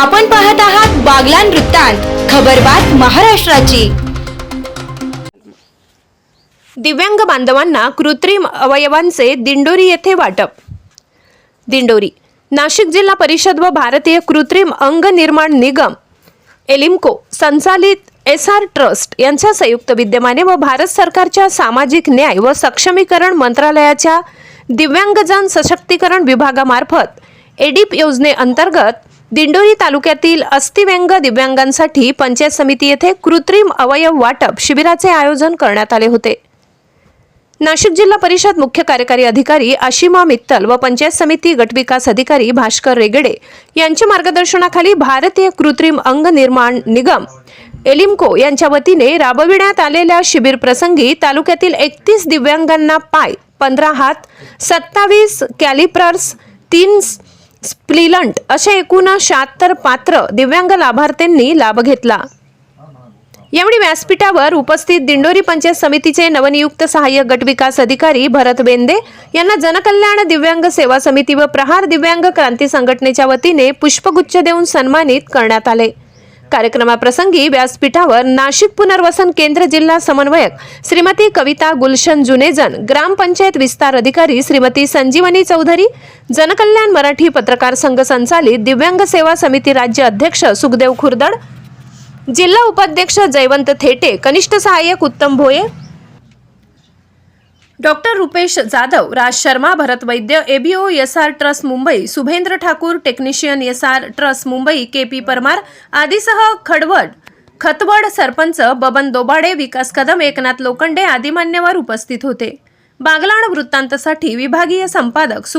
आपण पाहत आहात बागलान वृत्तांत खबरबात महाराष्ट्राची. दिव्यांग बांधवांना कृत्रिम अवयवांचे दिंडोरी येथे वाटप. दिंडोरी नाशिक जिल्हा परिषद व भारतीय कृत्रिम अंग निर्माण निगम एलिम्को संचालित एस आर ट्रस्ट यांच्या संयुक्त विद्यमाने व भारत सरकारच्या सामाजिक न्याय व सक्षमीकरण मंत्रालयाच्या दिव्यांगजन सशक्तीकरण विभागामार्फत एडिप योजनेअंतर्गत दिंडोरी तालुक्यातील अस्थिव्यंग दिव्यांगांसाठी पंचायत समिती येथे कृत्रिम अवयव वाटप शिबिराचे आयोजन करण्यात आले होते. नाशिक जिल्हा परिषद मुख्य कार्यकारी अधिकारी आशिमा मित्तल व पंचायत समिती गटविकास अधिकारी भास्कर रेगडे यांच्या मार्गदर्शनाखाली भारतीय कृत्रिम अंग निर्माण निगम एलिम्को यांच्या वतीने राबविण्यात आलेल्या शिबिर प्रसंगी तालुक्यातील एकतीस दिव्यांगांना पाय पंधरा हात सत्तावीस कॅलिप्रर्स तीन स्प्लिलंट असे एकूण शहात्तर पात्र दिव्यांग लाभार्थ्यांनी लाभ घेतला. यावेळी व्यासपीठावर उपस्थित दिंडोरी पंचायत समितीचे नवनियुक्त सहाय्यक गटविकास अधिकारी भरत बेंदे यांना जनकल्याण दिव्यांग सेवा समिती व प्रहार दिव्यांग क्रांती संघटनेच्या वतीने पुष्पगुच्छ देऊन सन्मानित करण्यात आले. कार्यक्रमाप्रसंगी व्यासपीठावर नाशिक पुनर्वसन केंद्र जिल्हा समन्वयक श्रीमती कविता गुलशन जुनेजन ग्रामपंचायत विस्तार अधिकारी श्रीमती संजीवनी चौधरी जनकल्याण मराठी पत्रकार संघ संचालित दिव्यांग सेवा समिती राज्य अध्यक्ष सुखदेव खुर्दड जिल्हा उपाध्यक्ष जयवंत थेटे कनिष्ठ सहाय्यक Uttam Bhoye doctor Rupesh Jadhav Raj Sharma Bharat Vaidya ABO S R trust Mumbai Subhendra Thakur technician S R trust Mumbai K P Parmar आदीसह खडवड खतवड sarpanch Baban Dobade Vikas Kadam Eknath Lokhande आदी मान्यवर उपस्थित होते. बागलाण वृत्तांतसाठी विभागीय संपादक सु.